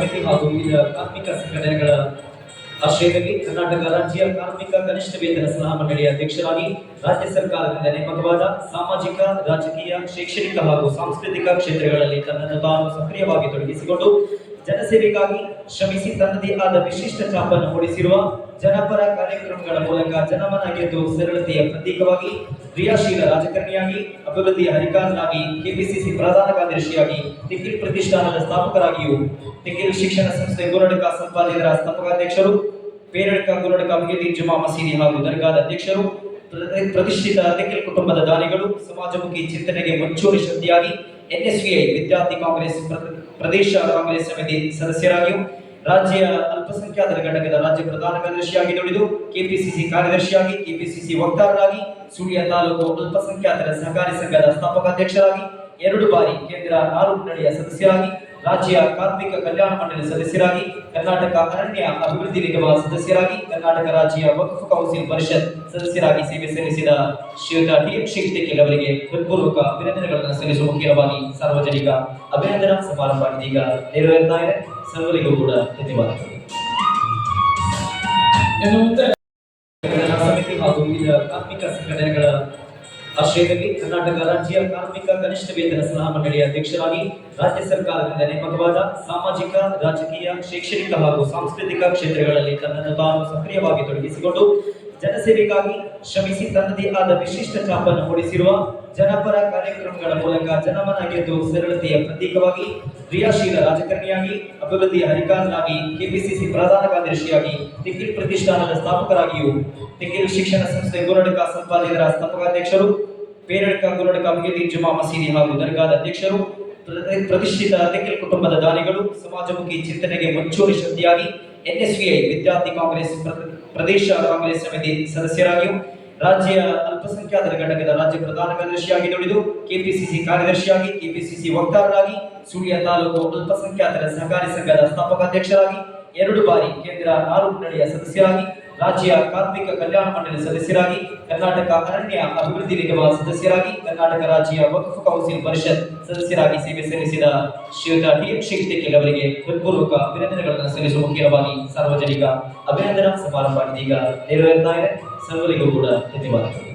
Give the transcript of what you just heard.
ಸಮಿತಿ ಹಾಗೂ ವಿವಿಧ ಕಾರ್ಮಿಕ ಸಂಘಟನೆಗಳ ಆಶ್ರಯದಲ್ಲಿ ಕರ್ನಾಟಕ ರಾಜ್ಯ ಕಾರ್ಮಿಕ ಕನಿಷ್ಠ ವೇತನ ಸಲಹಾ ಮಂಡಳಿಯ ಅಧ್ಯಕ್ಷರಾಗಿ ರಾಜ್ಯ ಸರ್ಕಾರದಿಂದ ನೇಮಕವಾದ ಸಾಮಾಜಿಕ, ರಾಜಕೀಯ, ಶೈಕ್ಷಣಿಕ ಹಾಗೂ ಸಾಂಸ್ಕೃತಿಕ ಕ್ಷೇತ್ರಗಳಲ್ಲಿ ತನ್ನನ್ನು ತಾನು ಸಕ್ರಿಯವಾಗಿ ತೊಡಗಿಸಿಕೊಂಡು ಜನಸೇವೆಗಾಗಿ ಶ್ರಮಿಸಿ ತನ್ನದೇ ಆದ ವಿಶಿಷ್ಟ ಚಾಪನ್ನು ಮೂಡಿಸಿರುವ ಜನಪರ ಕಾರ್ಯಕ್ರಮಗಳ ಮೂಲಕ ಜನಮನ ಗೆದ್ದು ಸರಳತೆಯ ಪ್ರತೀಕವಾಗಿ ಕ್ರಿಯಾಶೀಲ ರಾಜಕಾರಣಿಯಾಗಿ, ಅಭಿವೃದ್ಧಿಯ ಹರಿಕಾರನಾಗಿ, ಕೆಪಿಸಿಸಿ ಪ್ರಧಾನ ಕಾರ್ಯದರ್ಶಿಯಾಗಿ, ನಿಖಿಲ್ ಪ್ರತಿಷ್ಠಾನದ ಸ್ಥಾಪಕರಾಗಿಯೂ, ನಿಖಿಲ್ ಶಿಕ್ಷಣ ಸಂಸ್ಥೆ ಗುರುಡಕ ಸಂಪಾದಕರ ಸ್ಥಾಪಕಾಧ್ಯಕ್ಷರು, ಪೇರಡಕ ಗುರುಡಕ ಮುಹಿದ್ದೀನ್ ಜುಮಾ ಮಸೀದಿ ಹಾಗೂ ದರ್ಗಾದ ಅಧ್ಯಕ್ಷರು ಪ್ರ- ಪ್ರತಿಷ್ಠಿತ ನಿಖಿಲ್ ಕುಟುಂಬದ ದಾನಿಗಳು, ಸಮಾಜಮುಖಿ ಚಿಂತನೆಗೆ ಮುಂಚೂಣಿ ಶಕ್ತಿಯಾಗಿ ಎನ್ಎಸ್ವಿಐ ವಿದ್ಯಾರ್ಥಿ ಕಾಂಗ್ರೆಸ್ ಪ್ರ- ಪ್ರದೇಶ ಕಾಂಗ್ರೆಸ್ ಸಮಿತಿ ಸದಸ್ಯರಾಗಿಯೂ ರಾಜ್ಯ ಅಲ್ಪಸಂಖ್ಯಾತರ ಘಟಕದ ರಾಜ್ಯ ಪ್ರಧಾನ ಕಾರ್ಯದರ್ಶಿಯಾಗಿ ದುಡಿದು ಕೆಪಿಸಿಸಿ ಕಾರ್ಯದರ್ಶಿಯಾಗಿ, ಕೆಪಿಸಿಸಿ ವಕ್ತಾರರಾಗಿ, ಸುಳ್ಯ ತಾಲೂಕು ಅಲ್ಪಸಂಖ್ಯಾತರ ಸಹಕಾರಿ ಸಂಘದ ಸ್ಥಾಪಕಾಧ್ಯಕ್ಷರಾಗಿ, ಎರಡು ಬಾರಿ ಕೇಂದ್ರ ನಾರು ಮಂಡಳಿಯ ಸದಸ್ಯರಾಗಿ ರಾಜ್ಯ ಕಾರ್ಮಿಕ ಕಲ್ಯಾಣ ಮಂಡಳಿ ಸದಸ್ಯರಾಗಿ, ಕರ್ನಾಟಕ ಅರಣ್ಯ ಅಭಿವೃದ್ಧಿ ನಿಗಮ ಸದಸ್ಯರಾಗಿ, ಕರ್ನಾಟಕ ರಾಜ್ಯ ವಕ್ಫ್ ಕೌನ್ಸಿಲ್ ಪರಿಷತ್ ಸದಸ್ಯರಾಗಿ ಸೇವೆ ಸಲ್ಲಿಸಿದ ಶ್ರೀಯುತ ಟಿ ಎಂ ಶೇಖ್ ಅವರಿಗೆ ಹೃತ್ಪೂರ್ವಕ ಅಭಿನಂದನೆಗಳನ್ನು ಸಲ್ಲಿಸುವ ಮುಖ್ಯವಾಗಿ ಸಾರ್ವಜನಿಕ ಅಭಿನಂದನಾ ಸಮಾರಂಭ ಇದೀಗ ನೆರವೇರ್ತಾ ಇದೆ ಸರ್ವರಿಗೂ ಕೂಡ ಧನ್ಯವಾದಗಳು. ಸಮಿತಿ ಹಾಗೂ ವಿವಿಧ ಕಾರ್ಮಿಕ ಸಂಘಟನೆಗಳ ಆಶ್ರಯದಲ್ಲಿ ಕರ್ನಾಟಕ ರಾಜ್ಯ ಕಾರ್ಮಿಕ ಕನಿಷ್ಠ ವೇತನ ಸಲಹಾ ಮಂಡಳಿಯ ಅಧ್ಯಕ್ಷರಾಗಿ ರಾಜ್ಯ ಸರ್ಕಾರದಿಂದ ನೇಮಕವಾದ ಸಾಮಾಜಿಕ, ರಾಜಕೀಯ, ಶೈಕ್ಷಣಿಕ ಹಾಗೂ ಸಾಂಸ್ಕೃತಿಕ ಕ್ಷೇತ್ರಗಳಲ್ಲಿ ತನ್ನನ್ನು ತಾನು ಸಕ್ರಿಯವಾಗಿ ತೊಡಗಿಸಿಕೊಂಡು ಜನಸೇವೆಗಾಗಿ ಶ್ರಮಿಸಿ ತನ್ನದೇ ಆದ ವಿಶಿಷ್ಟ ಛಾಪನ್ನು ಮೂಡಿಸಿರುವ ಜನಪರ ಕಾರ್ಯಕ್ರಮಗಳ ಮೂಲಕ ಜನಮನ ಗೆದ್ದು ಸರಳತೆಯ ಪ್ರತೀಕವಾಗಿ ಕ್ರಿಯಾಶೀಲ ರಾಜಕಾರಣಿಯಾಗಿ, ಅಭಿವೃದ್ಧಿಯ ಹರಿಕಾರನಾಗಿ, ಕೆಪಿಸಿಸಿ ಪ್ರಧಾನ ಕಾರ್ಯದರ್ಶಿಯಾಗಿ ನಿಖಿಲ್ ಪ್ರತಿಷ್ಠಾನದ ಸ್ಥಾಪಕರಾಗಿಯೂ ನಿಖಿಲ್ ಶಿಕ್ಷಣ ಸಂಸ್ಥೆ ಗುರುಡಕ ಸಂಪಾದಕರ ಸ್ಥಾಪಕಾಧ್ಯಕ್ಷರು ಪೇರಡಕ, ಗುರಡ್ಕ ಮುಹಿದ್ದೀನ್ ಜುಮಾ ಮಸೀದಿ ಹಾಗೂ ದರ್ಗಾದ ಅಧ್ಯಕ್ಷರು ಪ್ರ- ಪ್ರತಿಷ್ಠಿತ ತೆಕ್ಕಲ್ ಕುಟುಂಬದ ದಾನಿಗಳು ಸಮಾಜಮುಖಿ ಚಿಂತನೆಗೆ ಮುಂಚೂಣಿ ಶಕ್ತಿಯಾಗಿ ಎನ್ಎಸ್ವಿಐ ವಿದ್ಯಾರ್ಥಿ ಕಾಂಗ್ರೆಸ್ ಪ್ರ- ಪ್ರದೇಶ ಕಾಂಗ್ರೆಸ್ ಸಮಿತಿ ಸದಸ್ಯರಾಗಿಯೂ ರಾಜ್ಯ ಅಲ್ಪಸಂಖ್ಯಾತರ ಘಟಕದ ರಾಜ್ಯ ಪ್ರಧಾನ ಕಾರ್ಯದರ್ಶಿಯಾಗಿ ದುಡಿದು ಕೆಪಿಸಿಸಿ ಕಾರ್ಯದರ್ಶಿಯಾಗಿ, ಕೆಪಿಸಿಸಿ ವಕ್ತಾರರಾಗಿ, ಸುಳ್ಯ ತಾಲೂಕು ಅಲ್ಪಸಂಖ್ಯಾತರ ಸಹಕಾರಿ ಸಂಘದ ಸ್ಥಾಪಕ ಅಧ್ಯಕ್ಷರಾಗಿ ಎರಡು ಬಾರಿ ಕೇಂದ್ರ ಆರು ಮಂಡಳಿಯ ಸದಸ್ಯರಾಗಿ ರಾಜ್ಯ ಕಾರ್ಮಿಕ ಕಲ್ಯಾಣ ಮಂಡಳಿ ಸದಸ್ಯರಾಗಿ, ಕರ್ನಾಟಕ ಅರಣ್ಯ ಅಭಿವೃದ್ಧಿ ನಿಗಮ ಸದಸ್ಯರಾಗಿ, ಕರ್ನಾಟಕ ರಾಜ್ಯ ವಕ್ಫ್ ಕೌನ್ಸಿಲ್ ಪರಿಷತ್ ಸದಸ್ಯರಾಗಿ ಸೇವೆ ಸಲ್ಲಿಸಿದ ಶ್ರೀಯುತ ಟಿ ಎಂ ಶೇಖ್ ಅವರಿಗೆ ಹೃತ್ಪೂರ್ವಕ ಅಭಿನಂದನೆಗಳನ್ನು ಸಲ್ಲಿಸುವ ಮುಖ್ಯವಾಗಿ ಸಾರ್ವಜನಿಕ ಅಭಿನಂದನಾ ಸಮಾರಂಭ ಇದೀಗ ನೆರವೇರ್ತಾ ಇದೆ. ಸರ್ವರಿಗೂ ಕೂಡ ಧನ್ಯವಾದಗಳು.